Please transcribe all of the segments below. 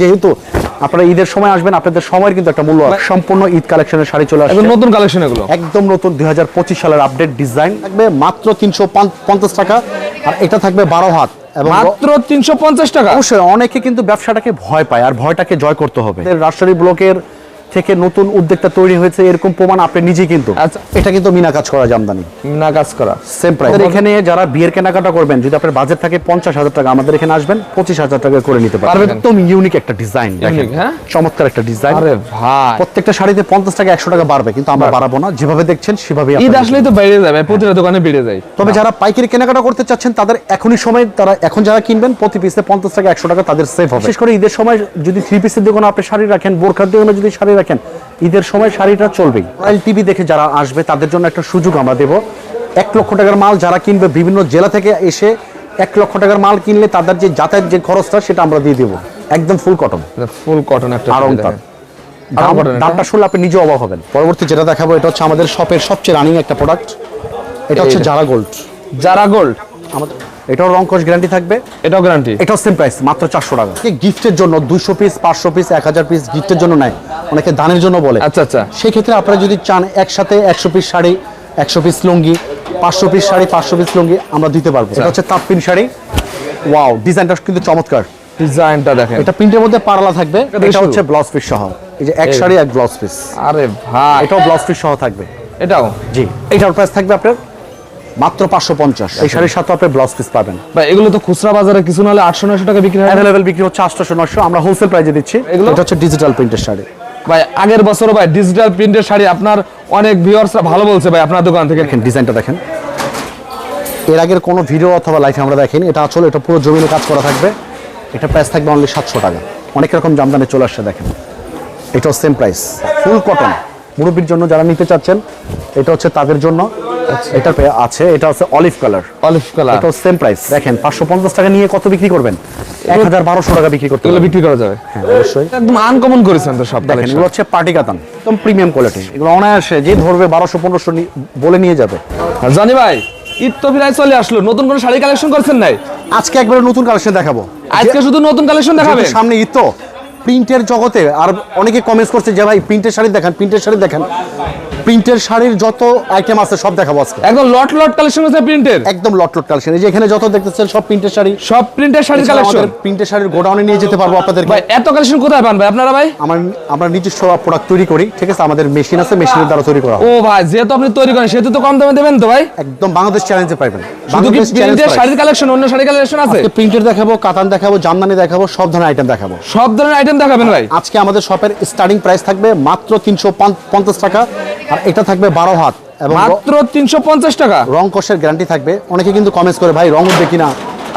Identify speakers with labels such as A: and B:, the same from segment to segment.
A: যেহেতু আপনারা ঈদের সময় আসবেন আপনাদের সময়ের কিন্তু একটা মূল্য আছে। সম্পূর্ণ ঈদ কালেকশনের শাড়ি চলে আসবে
B: নতুন কালেকশন এগুলো।
A: একদম নতুন দুই হাজার পঁচিশ সালের আপডেট ডিজাইন থাকবে মাত্র তিনশো পঞ্চাশ টাকা আর এটা থাকবে বারো হাত
B: মাত্র তিনশো পঞ্চাশ টাকা?
A: অবশ্যই অনেকে কিন্তু ব্যবসাটাকে ভয় পায় আর ভয়টাকে জয় করতে হবে। রাজশাহী ব্লকের থেকে নতুন উদ্যোগটা তৈরি হয়েছে এরকম প্রমাণ আপনি নিজেই কিন্তু।
B: আচ্ছা।
A: এটা কিন্তু মিনা কাজ করা জামদানি।
B: না কাজ করা।
A: সেম প্রাইস এখানে যারা বিয়ের কেনাকাটা করবেন যদি আপনার বাজেট থাকে পঞ্চাশ হাজার টাকা আমাদের এখানে আসবেন পঁচিশ হাজার টাকা করে নিতে পারবেন। একদম ইউনিক একটা ডিজাইন
B: হ্যাঁ?
A: চমৎকার একটা ডিজাইন
B: আরে ভাই।
A: প্রত্যেকটা শাড়িতে পঞ্চাশ টাকা একশো টাকা বাড়বে কিন্তু আমরা বাড়াবো। না। যেভাবে দেখছেন সেভাবে
B: ঈদ আসলেই তো বেড়ে যাবে প্রতিটা দোকানে বেড়ে যায়।
A: তবে যারা পাইকারি কেনাকাটা করতে চাচ্ছেন তাদের এখনই সময় তারা এখন যারা কিনবেন প্রতি পিসে পঞ্চাশ টাকা একশো টাকা তাদের সেভ হবে। বিশেষ করে ঈদের সময় যদি থ্রি পিসের দোকানে আপনি শাড়ি রাখেন বোরখার দোকানে যদি শাড়ি রাখেন ঈদের সময় শাড়িটা চলবেই। রয়্যাল টিভি দেখে যারা আসবে তাদের জন্য একটা সুযোগ আমরা দেবো। এক লক্ষ টাকার মাল যারা কিনবে বিভিন্ন জেলা থেকে এসে এক লক্ষ টাকার মাল কিনলে তাদের যে যাতায়াত যে খরচটা সেটা আমরা দিয়ে দেবো। একদম ফুল কটন
B: ফুল কটন একটা
A: আর
B: দেখেন।
A: দামটা শুনলে আপনি নিজে অবাক হবেন। পরবর্তী যেটা দেখাবো এটা হচ্ছে আমাদের শপের সবচেয়ে রানিং একটা প্রোডাক্ট এটা হচ্ছে। জারা গোল্ড
B: যারা গোল্ড
A: আমাদের এটাও রংকশ গ্যারান্টি থাকবে।
B: এটাও গ্যারান্টি
A: এটাও সেম প্রাইস মাত্র চারশো টাকা। গিফটের জন্য দুইশো পিস পাঁচশো পিস এক হাজার পিস গিফটের জন্য নেয় অনেকে দানের জন্য বলে।
B: আচ্ছা আচ্ছা।
A: সেই ক্ষেত্রে আপনারা যদি চান একসাথে একশো পিস শাড়ি একশো পিস লুঙ্গি পাঁচশো পিস শাড়ি পাঁচশো পিস লুঙ্গি আমরা দিতে পারব। এটা হচ্ছে তাপপিন শাড়ি। ওয়াও ডিজাইনটা কিন্তু চমৎকার।
B: ডিজাইনটা দেখেন।
A: এটা প্রিন্টের মধ্যে পারলা থাকবে।
B: এটা।
A: হচ্ছে ব্লাউজ পিস সহ। এই যে এক শাড়ি এক ব্লাউজ পিস
B: আরে ভাই।
A: এটাও ব্লাউজ পিস সহ থাকবে।
B: এটাও?
A: জি। এটার প্রাইস থাকবে আপনার মাত্র পাঁচশো পঞ্চাশ। এই শাড়ির সাথে আপনি ব্লাউজ পিস পাবেন।
B: ভাই এগুলো তো খুচরা বাজারে কিছু নাহলে আটশো নয়শো টাকা বিক্রি হয়
A: অ্যাভেলেবেল বিক্রি হচ্ছে আটশোশো নশো আমরা হোলসেল প্রাইজে দিচ্ছি।
B: এগুলো?
A: এটা হচ্ছে ডিজিটাল প্রিন্টের শাড়ি।
B: ভাই আগের বছরও ভাই ডিজিটাল প্রিন্টের শাড়ি আপনার অনেক ভিউয়ার্সরা ভালো বলছে ভাই আপনার দোকান থেকে।
A: দেখেন ডিজাইনটা দেখেন। এর আগের কোনো ভিডিও অথবা লাইফে আমরা দেখিনি। এটা আসলে এটা পুরো জমিনে কাজ করা থাকবে। এটা প্রাইস থাকবে অনলি সাতশো টাকা। অনেক রকম জামদানি চলে আসছে দেখেন। এটাও সেম প্রাইস ফুল কটন মুরব্বীর জন্য যারা নিতে চাচ্ছেন এটা হচ্ছে তাদের জন্য। এটা আছে এটা হচ্ছে অলিভ কালার।
B: Olive colour.
A: এটাও সেম প্রাইস দেখেন পাঁচশো পঞ্চাশ টাকা নিয়ে কত বিক্রি করবেন? এক হাজার বারোশো টাকা বিক্রি করতে
B: এগুলো বিক্রি করা যাবে।
A: হ্যাঁ অবশ্যই।
B: একদম আনকমন করেছেন তো সব
A: দেখেন এগুলো হচ্ছে পার্টি কাতান একদম প্রিমিয়াম কোয়ালিটি এগুলো অনায়াসে যে ধরবে বারোশো পনেরোশো বলে নিয়ে যাবে।
B: আর জানি ভাই ঈদ তো প্রায় চলে আসলো। নতুন কোন শাড়ি কালেকশন করছেন নাই?
A: আজকে একবারে নতুন কালেকশন দেখাবো।
B: আজকে শুধু নতুন কালেকশন
A: যেহেতু সামনে ঈদ তো। প্রিন্টের জগতে আর অনেকে কমেন্টস করছে যে ভাই প্রিন্টের শাড়ি দেখেন প্রিন্টের শাড়ি দেখেন। প্রিন্টের শাড়ির যত আইটেম আছে সব দেখাবো আজকে।
B: একদম লট লট কালেকশন হচ্ছে প্রিন্টের।
A: একদম লট লট কালেকশন এই যে এখানে যত দেখতেছেন সব প্রিন্টের শাড়ি।
B: সব প্রিন্টের শাড়ির কালেকশন
A: প্রিন্টের শাড়ির গোডাউনে নিয়ে যেতে পারব আপনাদেরকে।
B: ভাই এত কালেকশন কোথায় পান ভাই? আপনারা ভাই?
A: আমার আমরা নিজস্ব প্রোডাক্ট তৈরি করি ঠিক আছে? আমাদের মেশিন আছে মেশিনের দ্বারা তৈরি করা
B: ও ভাই যেহেতু আপনি তৈরি করেন সেহেতু তো কম দামে দেবেন তো ভাই?
A: একদম বাংলাদেশ চ্যালেঞ্জে পাইবেন।
B: শুধু কি প্রিন্টের শাড়ির কালেকশন অন্য শাড়ি কালেকশন আছে?
A: প্রিন্টের দেখাবো কাতান দেখাবো জামদানি দেখাবো সব ধরনের আইটেম দেখাবো।
B: সব ধরনের আইটেম দেখাবেন ভাই?
A: আজকে আমাদের শপের স্টার্টিং প্রাইস থাকবে মাত্র তিনশো পঞ্চাশ টাকা আর এটা থাকবে বারো হাত এবং
B: মাত্র তিনশো পঞ্চাশ টাকা?
A: রং কষের গ্যারান্টি থাকবে। অনেকে কিন্তু কমেন্টস করে ভাই রং উঠবে কিনা?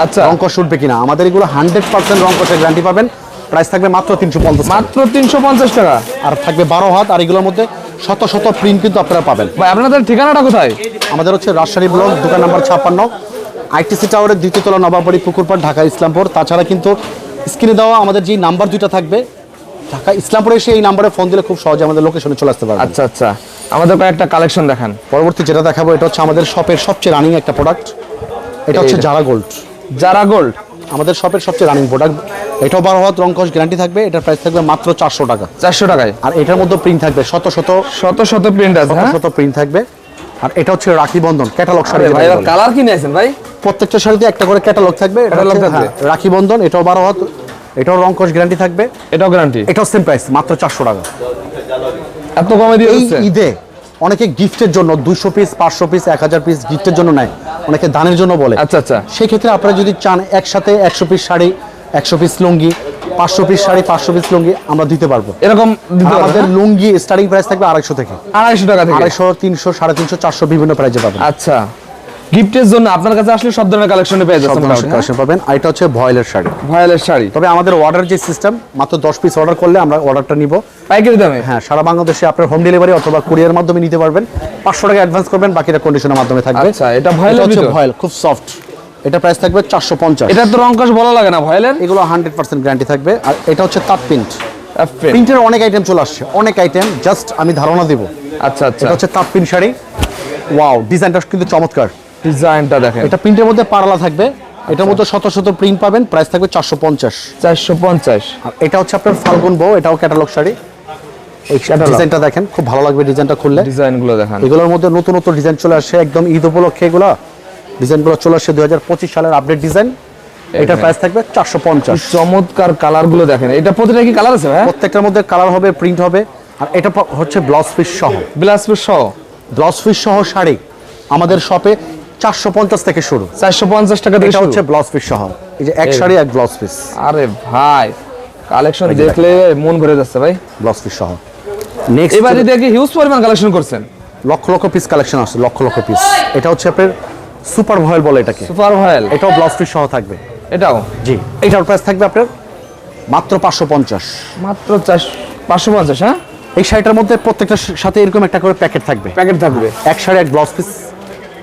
B: আচ্ছা।
A: রং কষ উঠবে কিনা? আমাদের এগুলো হান্ড্রেড পার্সেন্ট রং কষের গ্যারান্টি পাবেন। প্রাইস থাকবে মাত্র তিনশো পঞ্চাশ
B: মাত্র তিনশো পঞ্চাশ টাকা?
A: আর থাকবে বারো হাত আর এগুলোর মধ্যে শত শত প্রিন্ট কিন্তু আপনারা পাবেন।
B: ভাই আপনাদের ঠিকানাটা কোথায়?
A: আমাদের হচ্ছে রাজশাহী ব্লক দোকান নাম্বার ছাপ্পান্ন আইটিসি টাওয়ারের দ্বিতীয় তলা নবাববাড়ি পুকুরপাড় ঢাকা ইসলামপুর তাছাড়া কিন্তু স্ক্রিনে দেওয়া আমাদের যে নাম্বার দুইটা থাকবে ঢাকা ইসলামপুরে এসে এই নাম্বারে ফোন দিলে খুব সহজে আমাদের লোকেশনে চলে আসতে পারবে
B: আচ্ছা আচ্ছা। আমাদের কয়েকটা কালেকশন দেখান।
A: পরবর্তী যেটা দেখাবো এটা হচ্ছে আমাদের শপের সবচেয়ে রানিং একটা প্রোডাক্ট এটা হচ্ছে। জারা গোল্ড
B: জারা গোল্ড
A: আমাদের শপের সবচেয়ে রানিং প্রোডাক্ট এটাও বারো হাত রং গ্যারান্টি থাকবে এটার প্রাইস থাকবে মাত্র চারশো টাকা।
B: চারশো টাকায়?
A: আর এটার মধ্যে প্রিন্ট থাকবে শত শত
B: শত শত প্রিন্ট আছে
A: শত
B: হ্যাঁ?
A: শত প্রিন্ট থাকবে। আর এটা হচ্ছে রাখি বন্ধন ক্যাটালগ শাড়ি
B: ভাই কালার কি নিয়েছেন ভাই?
A: প্রত্যেকটা শাড়িতে একটা করে ক্যাটালগ থাকবে এটা
B: Catalog থাকবে।
A: রাখি বন্ধন এটাও বারো হাত এটাও রং কস গ্যারান্টি থাকবে।
B: এটাও গ্যারান্টি
A: এটাও সেম প্রাইস মাত্র চারশো টাকা।
B: এত কমে দিয়ে
A: এই ঈদে অনেকে গিফটের জন্য দুইশো পিস পাঁচশো পিস এক হাজার পিস গিফটের জন্য নেয়। অনেকে দানের জন্য বলে।
B: আচ্ছা আচ্ছা।
A: সেই ক্ষেত্রে আপনারা যদি চান একসাথে একশো পিস শাড়ি একশো পিস লুঙ্গি পাঁচশো পিস শাড়ি পাঁচশো পিস লুঙ্গি আমরা দিতে পারব।
B: এরকম
A: আমাদের
B: হ্যাঁ?
A: লুঙ্গি স্টার্টিং প্রাইস থাকবে আড়াইশো থেকে।
B: আড়াইশো টাকা থেকে?
A: আড়াইশো তিনশো সাড়ে তিনশো চারশো বিভিন্ন প্রাইজে পাবেন।
B: আচ্ছা। গিফটের জন্য আপনার কাছে আসলে সব ধরনের কালেকশনে পেয়ে মোটামুটি,
A: কালেকশন পাবেন। আর এটা হচ্ছে ভয়েলের শাড়ি।
B: হ্যাঁ? ভয়েলের শাড়ি।
A: তবে আমাদের অর্ডার যে সিস্টেম মাত্র দশ পিস অর্ডার করলে আমরা অর্ডারটা নিব।
B: পাইকারি দামে?
A: হ্যাঁ সারা বাংলাদেশে আপনার হোম ডেলিভারি অথবা কুরিয়ার মাধ্যমে নিতে পারবেন। পাঁচশো টাকা অ্যাডভান্স করবেন বাকিটা কন্ডিশনের মাধ্যমে থাকবে।
B: আচ্ছা, এটা ভয়েলের
A: হচ্ছে ভয়েল খুব সফট এটা প্রাইস থাকবে চারশো পঞ্চাশ।
B: এটা তো রংকশ বলা লাগে না ভয়েলের?
A: এগুলো হান্ড্রেড পার্সেন্ট গ্যারান্টি থাকবে। আর এটা হচ্ছে তাঁত প্রিন্ট প্রিন্টের অনেক আইটেম চলে আসছে। অনেক আইটেম জাস্ট আমি ধারণা দেবো।
B: আচ্ছা আচ্ছা।
A: এটা হচ্ছে তাঁত প্রিন্ট শাড়ি। ওয়াও ডিজাইনটা কিন্তু চমৎকার।
B: ডিজাইনটা দেখেন।
A: এটা প্রিন্টের মধ্যে পারলা থাকবে। এটার মধ্যে শত শত প্রিন্ট পাবেন। প্রাইস থাকবে চারশো পঞ্চাশ।
B: চারশো পঞ্চাশ।
A: আর এটা হচ্ছে আপনার ফাল্গুন বউ এটাও ক্যাটালগ শাড়ি। ডিজাইনটা দেখেন খুব ভালো লাগবে ডিজাইনটা খুললে।
B: ডিজাইনগুলো দেখান।
A: এগুলোর মধ্যে নতুন নতুন ডিজাইন চলে আসে একদম ঈদ উপলক্ষে এগুলো। ডিজাইনগুলো চলে আসছে দুই সালের আপডেট ডিজাইন এটার প্রাইস থাকবে চারশো পঞ্চাশ।
B: চমৎকার কালারগুলো দেখেন। এটা প্রতিটা কি কালার আছে ভাই?
A: প্রত্যেকটার মধ্যে কালার হবে প্রিন্ট হবে আর এটা হচ্ছে ব্লাউজ পিস সহ।
B: বিলাসপুর সহ?
A: ব্লাউজ পিস সহ শাড়ি আমাদের শপে চারশো পঞ্চাশ থেকে শুরু।
B: চারশো পঞ্চাশ টাকা
A: এটা হচ্ছে ব্লাউজ পিস সহ। এই যে এক শাড়ি এক ব্লাউজ পিস
B: আরে ভাই কালেকশন দেখলে মন ভরে যাচ্ছে ভাই।
A: ব্লাউজ পিস সহ। নেক্সট
B: এবারে দেখি হিউজ পরিমাণ কালেকশন করছেন।
A: লক্ষ লক্ষ পিস কালেকশন আছে লক্ষ লক্ষ পিস এটা হচ্ছে আপনার সুপার ভয়েল বলে এটাকে।
B: Super voile.
A: এটাও ব্লাউজ পিস সহ থাকবে।
B: এটাও?
A: জি। এটার প্রাইস থাকবে আপনার মাত্র পাঁচশো পঞ্চাশ।
B: মাত্র চার পাঁচশো পঞ্চাশ হ্যাঁ?
A: এই শাড়িটার মধ্যে প্রত্যেকটার সাথে এরকম একটা করে প্যাকেট থাকবে।
B: প্যাকেট থাকবে।
A: এক শাড়ি এক ব্লাউজ পিস।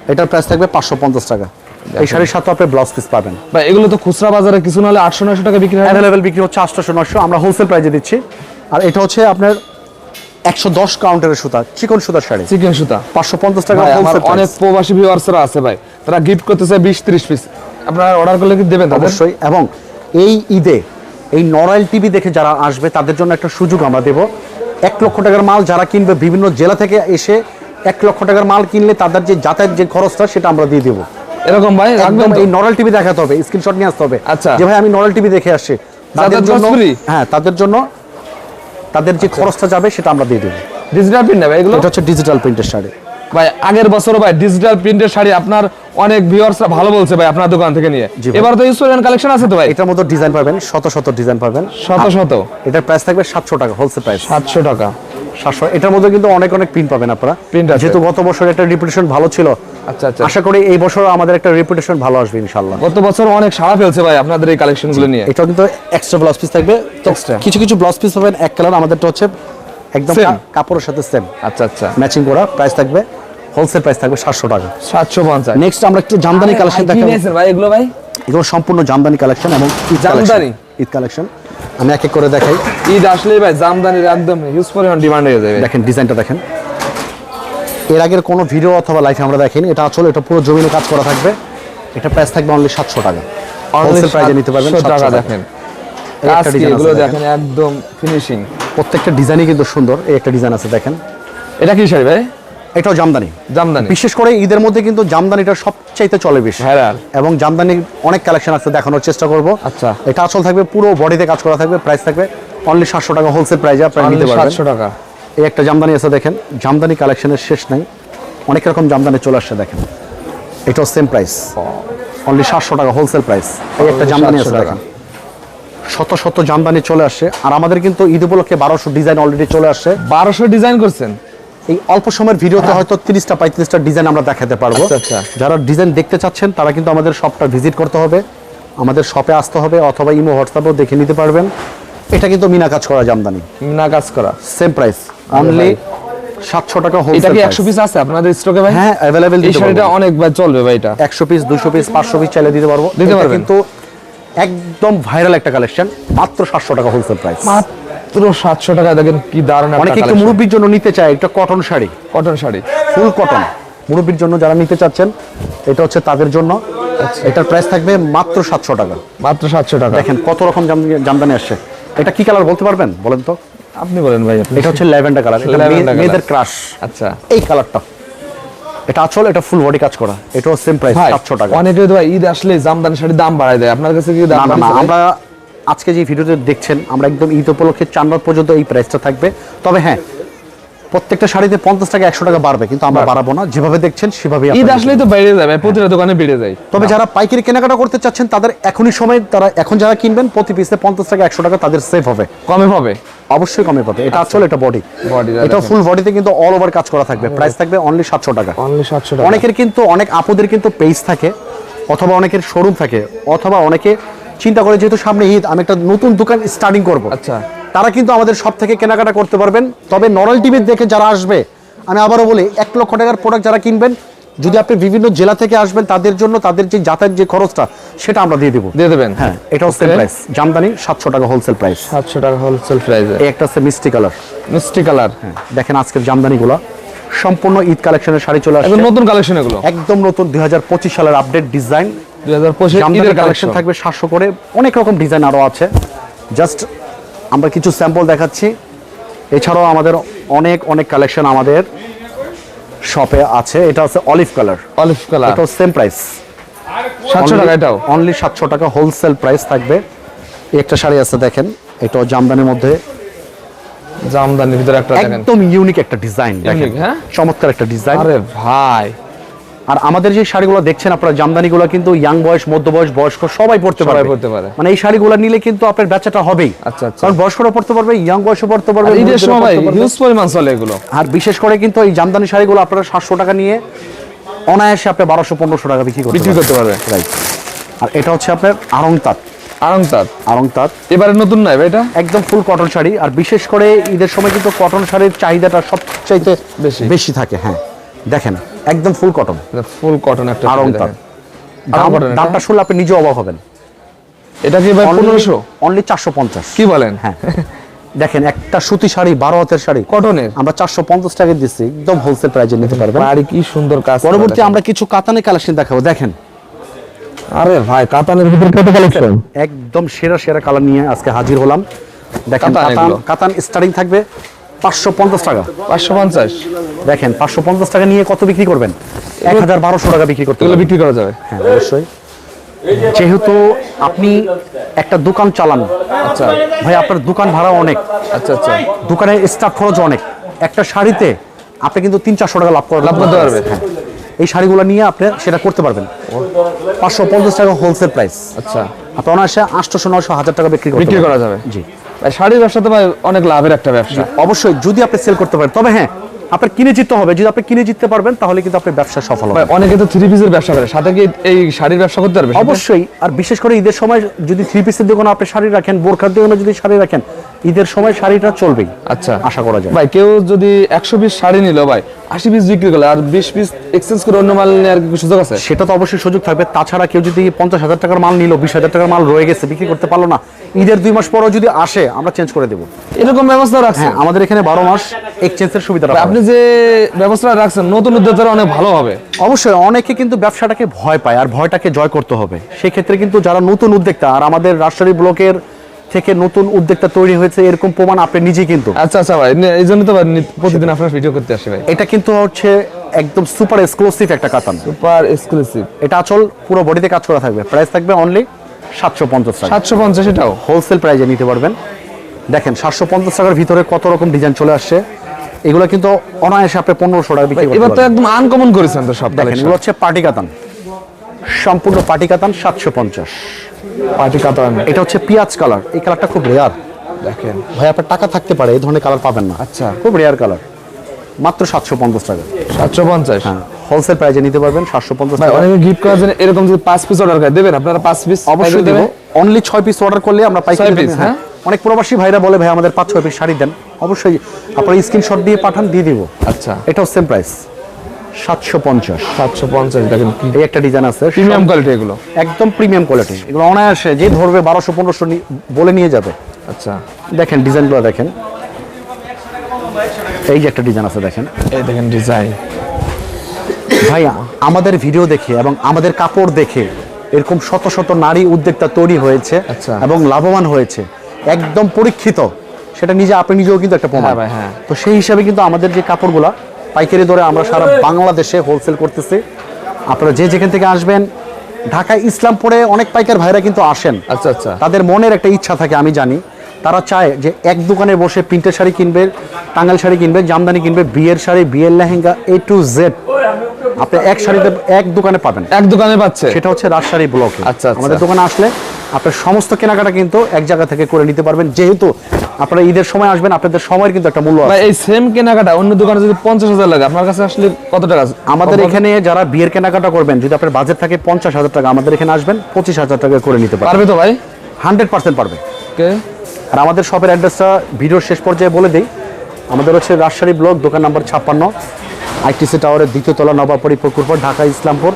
A: এটার প্রাইস থাকবে পাঁচশো পঞ্চাশ টাকা। এই শাড়ির সাথে আপনি ব্লাউজ পিস পাবেন।
B: ভাই এগুলো তো খুচরা বাজারে কিছু না হলে আটশো নয়শো টাকা বিক্রি হয়
A: অ্যাভেলেবেল বিক্রি হচ্ছে আটশোশো নশো আমরা হোলসেল প্রাইজে দিচ্ছি। আর এটা হচ্ছে আপনার একশো দশ কাউন্টারের সুতা চিকন সুতার শাড়ি।
B: চিকেন সুতা।
A: পাঁচশো পঞ্চাশ টাকা হোলসেল
B: অনেক প্রবাসী ভিউয়ার্সরা আছে ভাই তারা গিফট করতে চায় বিশ ত্রিশ পিস আপনারা অর্ডার করলে কি দেবেন
A: অবশ্যই এবং এই ঈদে এই নরাইল টিভি দেখে যারা আসবে তাদের জন্য একটা সুযোগ আমরা দেব। এক লক্ষ টাকার মাল যারা কিনবে বিভিন্ন জেলা থেকে এসে এক লক্ষ টাকার মাল কিনলে তাদের যে যাতায়াত যে খরচটা সেটা আমরা দিয়ে দেবো।
B: এরকম ভাই
A: একদম এই নরাল টিভি দেখাতে হবে স্ক্রিনশট নিয়ে আসতে হবে।
B: আচ্ছা।
A: যে ভাই আমি নরাল টিভি দেখে আসছি। তাদের জন্য হ্যাঁ তাদের জন্য তাদের যে খরচটা যাবে সেটা আমরা দিয়ে দেবো।
B: ডিজিটাল প্রিন্ট নেবে এগুলো?
A: এটা হচ্ছে ডিজিটাল প্রিন্টের শাড়ি।
B: ভাই আগের বছর ভাই ডিজিটাল প্রিন্টের শাড়ি আপনার অনেক ভিউয়ার্সরা ভালো বলছে ভাই আপনার দোকান থেকে নিয়ে। এবার তো ইউসুরেন কালেকশন আছে তো ভাই?
A: এটার মধ্যে ডিজাইন পাবেন শত শত ডিজাইন পাবেন।
B: শত শত?
A: এটার প্রাইস থাকবে সাতশো টাকা হোলসেল প্রাইস
B: সাতশো টাকা।
A: সাতশো এটার মধ্যে কিন্তু অনেক অনেক প্রিন্ট পাবেন আপনারা। যেহেতু গত বছর একটা রেপুটেশন ভালো ছিল
B: আচ্ছা আচ্ছা।
A: আশা করি এই বছর আমাদের একটা রেপুটেশন ভালো আসবে ইনশাল্লাহ
B: গত বছর অনেক সাড়া ফেলছে ভাই আপনাদের এই নিয়ে।
A: এটাও কিন্তু এক্সট্রা ব্লাউজ পিস থাকবে। কিছু কিছু ব্লাউজ পিস পাবেন এক কালার আমাদেরটা হচ্ছে একদম কাপড়ের সাথে সেম
B: আচ্ছা আচ্ছা।
A: ম্যাচিং করা প্রাইস থাকবে হোলসেল প্রাইস থাকবে সাতশো টাকা।
B: সাতশো পঞ্চাশ।
A: নেক্সট আমরা একটু জামদানি কালেকশন দেখাবো।
B: ভাই এগুলো ভাই?
A: এগুলো সম্পূর্ণ জামদানি কালেকশন এবং
B: জামদানি?
A: ঈদ কালেকশন আমি এক এক করে দেখাই।
B: ঈদ আসলেই ভাই জামদানির একদম হিউজ পরিমাণ ডিমান্ড হয়ে যাবে
A: দেখেন ডিজাইনটা দেখেন। এর আগের কোনো ভিডিও অথবা লাইফে আমরা দেখিনি। এটা আসলে এটা পুরো জমিনে কাজ করা থাকবে। এটা প্রাইস থাকবে অনলি সাতশো টাকা। হোলসেল প্রাইসে নিতে পারবেন
B: টাকা দেখেন। এগুলো দেখেন একদম ফিনিশিং
A: প্রত্যেকটা ডিজাইনই কিন্তু সুন্দর এই একটা ডিজাইন আছে দেখেন।
B: এটা কি শাড়ি ভাই?
A: এটাও জামদানি।
B: জামদানি।
A: বিশেষ করে ঈদের মধ্যে কিন্তু জামদানিটা সবচাইতে চলে বেশি।
B: ভাইরাল।
A: এবং জামদানির অনেক কালেকশন আছে দেখানোর চেষ্টা করব।
B: আচ্ছা।
A: এটা আসল থাকবে পুরো বডিতে কাজ করা থাকবে প্রাইস থাকবে। অনলি সাতশো টাকা হোলসেল প্রাইজে আপনারা নিতে পারবেন।
B: সাতশো টাকা।
A: এই একটা জামদানি আছে দেখেন। জামদানি কালেকশনের শেষ নাই। অনেক রকম জামদানি চলে আসছে দেখেন। এটাও সেম প্রাইস অনলি সাতশো টাকা হোলসেল প্রাইস এই একটা জামদানি আছে। দেখেন। শত শত জামদানি চলে আসছে। আর আমাদের কিন্তু ঈদ উপলক্ষে বারোশো ডিজাইন অলরেডি চলে আসছে।
B: বারোশো ডিজাইন করছেন?
A: এই অল্প সময়ের ভিডিওতে হয়তো তিরিশটা পঁয়ত্রিশটা ডিজাইন আমরা দেখাতে পারব।
B: আচ্ছা, আচ্ছা।
A: যারা ডিজাইন দেখতে চাচ্ছেন তারা কিন্তু আমাদের শপটা ভিজিট করতে হবে। আমাদের শপে আসতে হবে অথবা ইমো হোয়াটসঅ্যাপেও দেখে নিতে পারবেন। এটা কিন্তু মিনা কাজ করা জামদানি।
B: না কাজ করা।
A: সেম প্রাইস অনলি সাতশো টাকা
B: এটা কি একশো পিস আছে আপনাদের স্টকে ভাই?
A: হ্যাঁ
B: এই শাড়িটা অনেক ভাই চলবে ভাই এটা।
A: একশো পিস দুশো পিস পাঁচশো পিস চাইলে দিতে পারব।
B: দিতে পারবেন।
A: কিন্তু একদম ভাইরাল একটা কালেকশন মাত্র সাতশো টাকা হোলসেল প্রাইস
B: মাত্র সাতশো টাকা দেখেন কি দারুণ
A: অনেকে একটু মুরব্বীর জন্য নিতে চায়? একটা cotton sari.
B: Cotton sari.
A: Full cotton মুরব্বীর জন্য যারা নিতে চাচ্ছেন এটা হচ্ছে তাদের জন্য। এটার প্রাইস থাকবে মাত্র সাতশো টাকা।
B: মাত্র সাতশো টাকা।
A: দেখেন কত রকম জামদানি আসছে। এটা কি কালার বলতে পারবেন? বলেন তো।
B: আপনি বলেন ভাই
A: এটা হচ্ছে ল্যাভেন্ডার কালার এটা মেয়েদের ক্রাশ।
B: আচ্ছা।
A: এই কালারটা। এটা আচল এটা ফুল বডি কাজ করা। এটাও সেম প্রাইস
B: ভাই
A: সাতশো টাকা।
B: অনেকে তো ভাই ঈদ আসলে জামদানি শাড়ির দাম বাড়ায় দেয়। আপনার কাছে কি দাম
A: না না? আমরা আজকে যে ভিডিওতে দেখছেন আমরা একদম ঈদ উপলক্ষে চার পর্যন্ত এই প্রাইসটা থাকবে। তবে হ্যাঁ প্রত্যেকটা শাড়িতে পঞ্চাশ টাকা একশো টাকা বাড়বে কিন্তু আমরা বাড়াবো। না। যেভাবে দেখছেন সেভাবেই
B: ঈদ আসলেই তো বেড়ে ভাই প্রতিটা দোকানে বেড়ে যায়।
A: তবে যারা পাইকারি কেনাকাটা করতে চাচ্ছেন তাদের এখনই সময় তারা এখন যারা কিনবেন প্রতি পিসে পঞ্চাশ টাকা একশো টাকা তাদের সেভ হবে।
B: কমে পাবে
A: অবশ্যই কমে পাবে এটা আসলে এটা বডি এটা ফুল বডিতে কিন্তু অল ওভার কাজ করা থাকবে। প্রাইস থাকবে অনলি সাতশো টাকা।
B: অনলি সাতশো টাকা।
A: অনেকের কিন্তু অনেক আপুদের কিন্তু পেজ থাকে অথবা অনেকের শোরুম থাকে অথবা অনেকে চিন্তা করে যেহেতু সামনে ঈদ আমি একটা নতুন দোকান স্টার্টিং করব।
B: আচ্ছা।
A: তারা কিন্তু আমাদের সব থেকে কেনাকাটা করতে পারবেন। তবে নরাল টিভি দেখে যারা আসবে আমি আবারও বলি এক লক্ষ টাকার প্রোডাক্ট যারা কিনবেন যদি আপনি বিভিন্ন জেলা থেকে আসবেন তাদের জন্য তাদের যে যাতায়াত যে খরচটা সেটা আমরা দিয়ে দেবো।
B: দিয়ে দেবেন
A: হ্যাঁ। Same
B: Okay.
A: প্রাইস জামদানি সাতশো টাকা হোলসেল প্রাইস
B: সাতশো টাকা হোলসেল প্রাইসে
A: এই একটা হচ্ছে মিষ্টি কালার
B: মিষ্টি কালার হ্যাঁ
A: দেখেন আজকের জামদানিগুলো। সম্পূর্ণ ঈদ কালেকশনের শাড়ি চলে
B: আসবে নতুন কালেকশন এগুলো।
A: একদম নতুন দুই হাজার পঁচিশ সালের আপডেট ডিজাইন
B: দুই হাজার পঁচিশ
A: কালেকশন
B: কালেকশন
A: থাকবে সাতশো করে। অনেক রকম ডিজাইন আরও আছে। জাস্ট আমরা কিছু স্যাম্পল দেখাচ্ছি। এছাড়াও আমাদের অনেক অনেক কালেকশন আমাদের শপে আছে। এটা হচ্ছে অলিভ কালার
B: অলিভ কালার
A: এটাও সেম প্রাইস
B: সাতশো টাকা এটাও।
A: অনলি সাতশো টাকা হোলসেল প্রাইস থাকবে। একটা শাড়ি আছে দেখেন। এটাও জামদানির মধ্যে।
B: জামদানির ভিতরে একটা দেখেন।
A: একদম ইউনিক একটা ডিজাইন দেখেন।
B: হ্যাঁ?
A: চমৎকার একটা ডিজাইন
B: আরে ভাই।
A: আর আমাদের যে শাড়িগুলো দেখছেন আপনারা জামদানিগুলো কিন্তু ইয়াং বয়স মধ্য বয়স বয়স্ক সবাই পড়তে পারবে।
B: পড়তে পারে।
A: মানে এই শাড়িগুলো নিলে কিন্তু আপনার বেচাটা হবেই।
B: আচ্ছা, আচ্ছা।
A: কারণ বয়স্করা পড়তে পারবে ইয়াং বয়সও পড়তে পারবে
B: আর ঈদের সময় ভাই হিউজ পরিমাণ চলে এগুলো।
A: আর বিশেষ করে কিন্তু এই জামদানি শাড়িগুলো আপনারা সাতশো টাকা নিয়ে অনায়াসে আপনি বারোশো পনেরোশো টাকা বিক্রি করতে
B: বিক্রি করতে পারবে।
A: রাইট আর এটা হচ্ছে আপনার আড়ং তাঁত।
B: আরাম তার
A: আড়ং তাঁত।
B: এবারে নতুন নাই এটা?
A: একদম ফুল কটন শাড়ি। আর বিশেষ করে ঈদের সময় কিন্তু কটন শাড়ির চাহিদাটা সবচাইতে
B: বেশি।
A: বেশি থাকে হ্যাঁ। দেখেন একদম ফুল কটন
B: ফুল কটন একটা cotton এটা?
A: দামটা শুনলে আপনি নিজে অবাক হবেন।
B: এটা কি ভাই পনেরোশো?
A: অনলি চারশো পঞ্চাশ।
B: কি বলেন?
A: হ্যাঁ। দেখেন একটা সুতি শাড়ি বারো হাতের শাড়ি।
B: কটনের
A: আমরা চারশো পঞ্চাশ টাকা দিচ্ছি একদম হোলসেল প্রাইজে নিতে পারবেন।
B: বাড়ি কি সুন্দর কাজ
A: পরবর্তী আমরা কিছু কাতানের কালেকশন দেখাবো দেখেন।
B: আরে ভাই কাতানের ভিতরে কত কালেকশন
A: একদম সেরা সেরা কালার নিয়ে আজকে হাজির হলাম। দেখেন
B: কাতান
A: স্টার্টিং থাকবে। পাঁচশো পঞ্চাশ টাকা।
B: পাঁচশো পঞ্চাশ?
A: দেখেন পাঁচশো পঞ্চাশ টাকা নিয়ে কত বিক্রি করবেন? এক হাজার বারোশো টাকা বিক্রি করতে পারবেন।
B: বিক্রি করা যাবে।
A: হ্যাঁ অবশ্যই। যেহেতু আপনি একটা দোকান চালান
B: আচ্ছা।
A: ভাই আপনার দোকান ভাড়া অনেক।
B: আচ্ছা আচ্ছা।
A: দোকানের স্টাফ খরচ অনেক। একটা শাড়িতে আপনি কিন্তু তিন চারশো টাকা লাভ করা
B: লাভ করতে পারবে।
A: হ্যাঁ। এই শাড়িগুলো নিয়ে আপনি সেটা করতে পারবেন। পাঁচশো পঞ্চাশ টাকা হোলসেল প্রাইস
B: আচ্ছা।
A: আপনি অনায়াসে আটশোশো নয়শো হাজার টাকা বিক্রি করতে
B: বিক্রি করা যাবে।
A: জি।
B: শাড়ির ব্যবসা তো ভাই অনেক লাভের একটা ব্যবসা।
A: অবশ্যই যদি আপনি সেল করতে পারেন। তবে হ্যাঁ আপনার কিনে জিততে হবে। যদি আপনি কিনে জিততে পারবেন তাহলে কিন্তু আপনার ব্যবসা সফল হবে।
B: অনেকে তো থ্রি পিসের ব্যবসা করে। সাথে কি এই শাড়ির ব্যবসা করতে পারবে?
A: অবশ্যই আর বিশেষ করে ঈদের সময় যদি থ্রি পিসের দোকানে আপনি শাড়ি রাখেন বোরখার দোকানে যদি শাড়ি রাখেন ঈদের সময় শাড়িটা চলবেই
B: আচ্ছা।
A: আশা করা যায়।
B: ভাই কেউ যদি একশো পিস শাড়ি নিল ভাই আশি পিস বিক্রি করল আর বিশ পিস এক্সচেঞ্জ করে অন্য মাল নেওয়ার কি সুযোগ আছে?
A: সেটা তো অবশ্যই সুযোগ থাকবে। তাছাড়া কেউ যদি পঞ্চাশ হাজার টাকার মাল নিল বিশ হাজার টাকার মাল রয়ে গেছে বিক্রি করতে পারল না ঈদের দুই মাস পরও যদি আসে আমরা চেঞ্জ করে দেবো।
B: এরকম ব্যবস্থা রাখছেন?
A: হ্যাঁ আমাদের এখানে বারো মাস এক্সচেঞ্জের সুবিধা
B: আপনি যে ব্যবস্থা রাখছেন নতুন উদ্যোক্তারা অনেক ভালো হবে।
A: অবশ্যই অনেকে কিন্তু ব্যবসাটাকে ভয় পায় আর ভয়টাকে জয় করতে হবে। সেক্ষেত্রে কিন্তু যারা নতুন উদ্যোক্তা আর আমাদের রাজশাহী ব্লকের থেকে নতুন উদ্যোক্তা তৈরি হয়েছে এরকম প্রমাণ আপনি নিজেই কিন্তু।
B: আচ্ছা আচ্ছা ভাই এই জন্য তো ভাই প্রতিদিন আপনার ভিডিও করতে আসে ভাই।
A: এটা কিন্তু হচ্ছে একদম সুপার এক্সক্লুসিভ একটা কাতান।
B: সুপার এক্সক্লুসিভ
A: এটা আচল পুরো বডিতে কাজ করা থাকবে। প্রাইস থাকবে অনলি সাতশো পঞ্চাশ টাকা।
B: সাতশো পঞ্চাশ এটাও।
A: হোলসেল প্রাইজে নিতে পারবেন। দেখেন সাতশো পঞ্চাশ টাকার ভিতরে কত রকম ডিজাইন চলে আসছে এগুলো কিন্তু অনায়াসে আপনি পনেরোশো টাকা বিক্রি
B: এবার তো একদম আনকমন করেছেন তো সব
A: দেখেন এগুলো হচ্ছে পার্টি কাতান। সম্পূর্ণ পার্টি কাতান সাতশো পঞ্চাশ।
B: পার্টি কাতান।
A: এটা হচ্ছে পিঁয়াজ কালার। এই কালারটা খুব রেয়ার
B: দেখেন।
A: ভাই আপনার টাকা থাকতে পারে এই ধরনের কালার পাবেন না।
B: আচ্ছা।
A: খুব রেয়ার কালার। মাত্র সাতশো পঞ্চাশ টাকা।
B: সাতশো পঞ্চাশ?
A: হ্যাঁ হোলসেল প্রাইজে নিতে পারবেন সাতশো পঞ্চাশ টাকা।
B: অনেকে গিফট করার জন্য এরকম যদি পাঁচ পিস অর্ডার করে দেবেন আপনারা পাঁচ পিস
A: অবশ্যই দেবো। অনলি ছয় পিস অর্ডার করলে আমরা পাইকারি
B: ছয়
A: দামে, হ্যাঁ। অনেক প্রবাসী ভাইরা বলে ভাই আমাদের পাঁচ ছয় পিস শাড়ি দেন। অবশ্যই আপনারা স্ক্রিনশট দিয়ে পাঠান দিয়ে দিব।
B: আচ্ছা।
A: এটাও সেম প্রাইস সাতশো পঞ্চাশ।
B: সাতশো পঞ্চাশ দেখেন
A: এই একটা ডিজাইন আছে।
B: প্রিমিয়াম কোয়ালিটি এগুলো।
A: একদম প্রিমিয়াম কোয়ালিটি এগুলো অনায়াসে যে ধরবে বারোশো পনেরোশো বলে নিয়ে যাবে।
B: আচ্ছা।
A: দেখেন ডিজাইনগুলো দেখেন। এই যে একটা ডিজাইন আছে দেখেন।
B: এই দেখেন ডিজাইন
A: ভাই আমাদের ভিডিও দেখে এবং আমাদের কাপড় দেখে এরকম শত শত নারী উদ্যোক্তা তৈরি হয়েছে
B: আচ্ছা।
A: এবং লাভবান হয়েছে। একদম পরীক্ষিত। সেটা নিজে আপনি নিজেও কিন্তু একটা প্রমাণ।
B: হ্যাঁ হ্যাঁ।
A: তো সেই হিসাবে কিন্তু আমাদের যে কাপড়গুলা পাইকারি দরে আমরা সারা বাংলাদেশে হোলসেল করতেছি। আপনারা যে যেখান থেকে আসবেন ঢাকায় ইসলাম ইসলামপুরে অনেক পাইকার ভাইরা কিন্তু আসেন।
B: আচ্ছা আচ্ছা।
A: তাদের মনের একটা ইচ্ছা থাকে আমি জানি। তারা চায় যে এক দোকানে বসে প্রিন্টের শাড়ি কিনবে টাঙ্গাল শাড়ি কিনবে জামদানি কিনবে বিয়ের শাড়ি বিয়ের লেহেঙ্গা এ টু জেড আপনি এক শাড়িতে এক দোকানে পাবেন।
B: এক দোকানে পাচ্ছে?
A: সেটা হচ্ছে রাজশাহী ব্লকে।
B: আচ্ছা, আচ্ছা।
A: আমাদের দোকানে আসলে আপনার সমস্ত কেনাকাটা কিন্তু এক জায়গা থেকে করে নিতে পারবেন। যেহেতু আপনারা ঈদের সময় আসবেন আপনাদের সময়ের কিন্তু একটা মূল্য আছে।
B: এই সেম কেনাকাটা অন্য দোকানে যদি পঞ্চাশ হাজার লাগে আপনার কাছে আসলে কত টাকা
A: আমাদের এখানে যারা বিয়ের কেনাকাটা করবেন যদি আপনার বাজেট থাকে পঞ্চাশ হাজার টাকা আমাদের এখানে আসবেন পঁচিশ হাজার টাকা করে নিতে
B: পারবে তো ভাই?
A: হান্ড্রেড পার্সেন্ট পারবে।
B: ওকে
A: আর আমাদের শপের অ্যাড্রেসটা ভিডিওর শেষ পর্যায়ে বলে দিই। আমাদের হচ্ছে রাজশাহী ব্লক দোকান নাম্বার ছাপ্পান্ন আইটিসি টাওয়ারের দ্বিতীয় তলা নবাবপুরি পুকুরপাড় ঢাকা ইসলামপুর।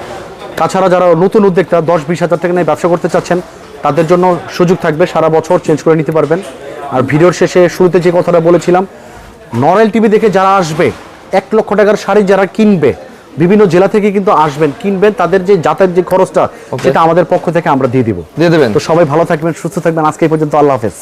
A: তাছাড়া যারা নতুন উদ্যোক্তা দশ বিশ হাজার টাকা নিয়ে ব্যবসা করতে চাচ্ছেন তাদের জন্য সুযোগ থাকবে সারা বছর চেঞ্জ করে নিতে পারবেন। আর ভিডিওর শেষে শুরুতে যে কথাটা বলেছিলাম নরেল টিভি দেখে যারা আসবে এক লক্ষ টাকার শাড়ি যারা কিনবে বিভিন্ন জেলা থেকে কিন্তু আসবেন কিনবেন তাদের যে যাতায়াত যে খরচটা সেটা আমাদের পক্ষ থেকে আমরা দিয়ে দিব।
B: দিয়ে দেবেন।
A: তো সবাই ভালো থাকবেন সুস্থ থাকবেন আজকে পর্যন্ত আল্লাহ হাফেজ।